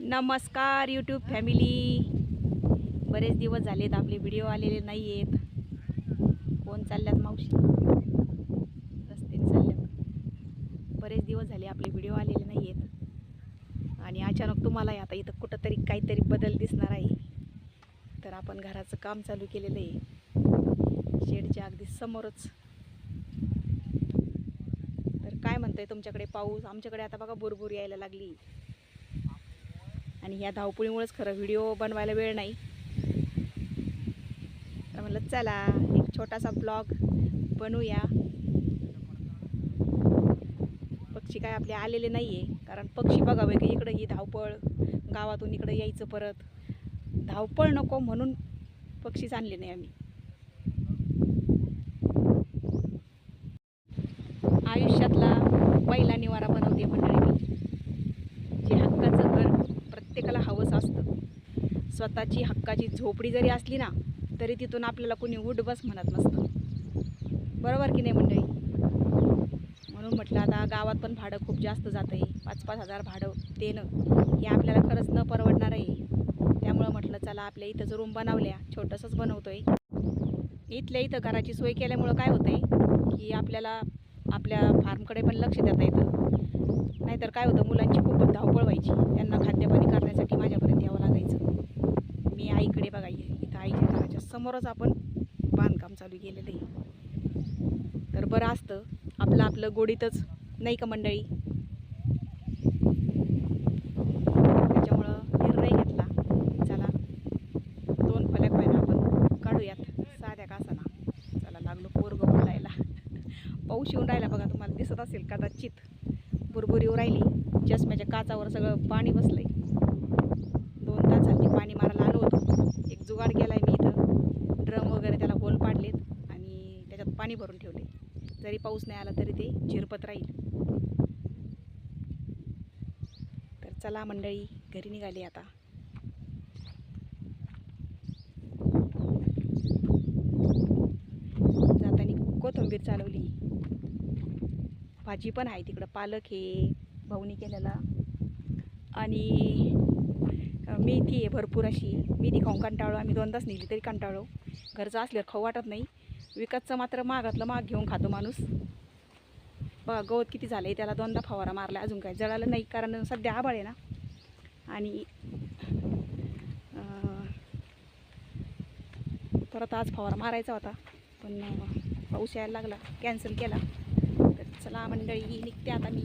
नमस्कार YouTube family बरेच दिवस झालेत आपले व्हिडिओ आलेले नाही आहेत कोण चालल्यात मावशी? रस्त्याने चालल्यात. बरेच दिवस झाले आपले व्हिडिओ आलेले नाही आहेत आणि अचानक तुम्हाला आता इथं कुठंतरी काहीतरी बदल दिसणार आहे. तर आपण घराचं काम चालू केलेलं आहे. शेडच्या अगदी समोरच. तर काय म्हणतंय तुमच्याकडे पाऊस? आमच्याकडे आता बघा बुरबुर यायला लागली. आणि ह्या धावपळीमुळेच खरं व्हिडिओ बनवायला वेळ नाही. तर म्हणलं चला एक छोटासा ब्लॉग बनवूया. पक्षी काय आपले आलेले नाही आहे कारण पक्षी बघावे की इकडं ही धावपळ गावातून इकडं यायचं परत. धावपळ नको म्हणून पक्षीच आणले नाही आम्ही आयुष्यातला पहिला निवारा बनवते मंडळी मी जे हक्काचं घर प्रत्येकाला हवंच असतं स्वतःची हक्काची झोपडी जरी असली ना तरी तिथून आपल्याला कोणी उठ बस म्हणत नसतं. बरोबर की नाही मंडळी? म्हणून म्हटलं आता गावात पण भाडं खूप जास्त जातं आहे पाच पाच हजार भाडं देणं हे आपल्याला खरंच न परवडणार आहे. त्यामुळं म्हटलं चला आपल्या इथंच रूम बनवल्या छोटंसंच बनवतो आहे इथल्या इथं घराची सोय केल्यामुळं काय होतं आहे की आपल्याला आपल्या फार्मकडे पण लक्ष देता येतं. नाहीतर काय होतं मुलांची खूप धावपळ व्हायची. त्यांना खाद्यपाणी करणं समोरच आपण बांधकाम चालू केलेलं आहे. तर बरं असतं. आपलं आपलं गोडीतच नाही का मंडळी? त्याच्यामुळं निर्णय घेतला. चला दोन फलक व्हायला आपण. काढूयात. साध्या कासाना. चला लागलो पोरग बोलायला. पाऊस येऊन राहिला बघा तुम्हाला दिसत असेल कदाचित. बुरबुरी राहिली. चष्म्याच्या काचावर सगळं पाणी बसलंय. दोन तास पाणी मारायला आलो होतो. एक जुगाड केलाय मी इथं ड्रम वगैरे त्याला होल पाडलेत आणि त्याच्यात पाणी भरून ठेवले जरी पाऊस नाही आला तरी ते झिरपत राहील. तर चला मंडळी घरी निघाली आता. जाताना कोथिंबीर चालवली. भाजी पण आहे तिकडं पालक आहे भाऊनी केलेला. आणि मेथी आहे भरपूर अशी. मेथी खाऊन कंटाळो आम्ही दोनदाच नेली तरी कंटाळो घरचं असल्यावर खाऊ वाटत नाही. विकतचं मात्र मागातलं माग घेऊन खातो माणूस. बघा गवत किती झालं आहे त्याला दोनदा फवारा मारला अजून काय जळालं नाही कारण सध्या आबाळ आहे ना. आणि परत आज फवारा मारायचा होता पण पाऊस यायला लागला कॅन्सल केला. तर चला मंडळी निघते आता मी.